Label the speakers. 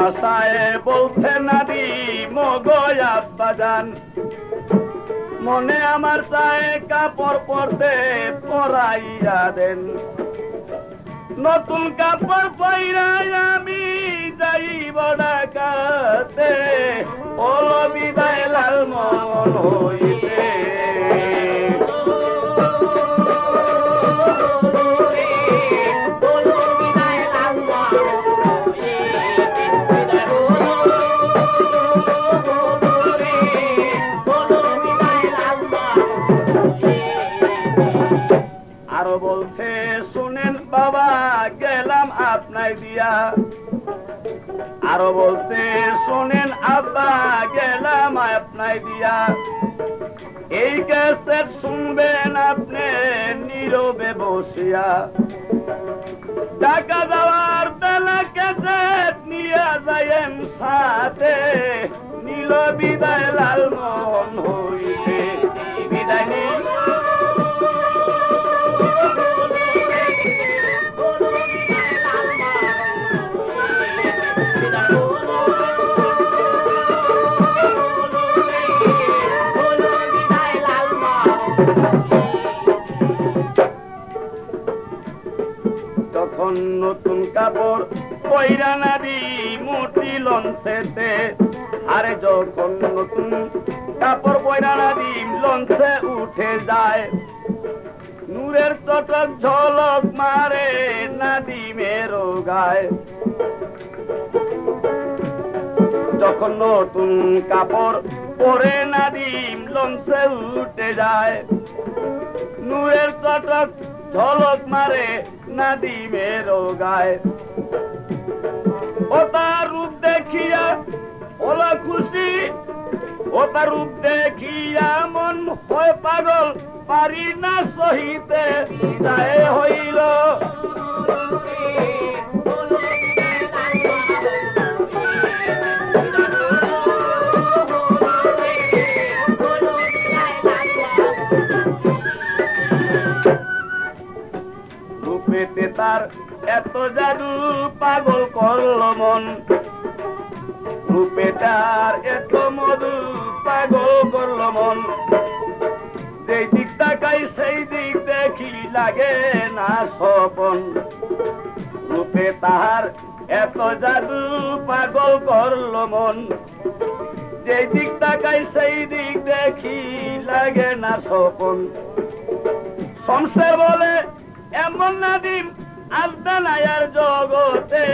Speaker 1: ভাষায় বলছে নারী মগয়া মনে আমার চায় কাপড় পরতে পরাইয়া দেন। নতুন কাপড় পরাই আমি যাই ডাকাতে। ও বিদায় লাল মন হইতে। বলছে, শুনেন বাবা, গেলাম আপনাই দিয়া আরও বলছে, শোনেন আব্বা, গেলাম আপনাই দিয়া এই ক্যাসেট শুনবেন আপনি নীরবে বসিয়া। টাকা দেওয়ার বেলা ক্যাসেট নিয়ে যাইয়েন সাথে। নীল বিদায় লাল নতুন কাপড় পয়রা নারী মুটি লঞ্চেতে। আরে যখন নতুন কাপড় পয়রা নারী লঞ্চে উঠে যায়, নূরের চটক ঝলক মারে নাদিমের গায়। যখন নতুন কাপড় পরে নাদিম লঞ্চে উঠে যায়, নূরের চটক ঝলক মারে নাদিমের গায়। ও তার রূপ দেখিয়া ওলা খুশি, ও তার রূপ দেখিয়া মন হয় পাগল, পারি না সহিতে হইল। রূপেতে তার এত জাদু পাগল করল মন। রূপে তার এত মধু পাগল করল মন। যেই দিক তাকাই, সেই দিক দেখি লাগে না সপন রূপে তাহার এত জাদু পাগল করল মন। যেই দিক তাকাই, সেই দিক দেখি লাগে না সপন সংসার বলে এমন নাদিম আজদানায়ার জগতে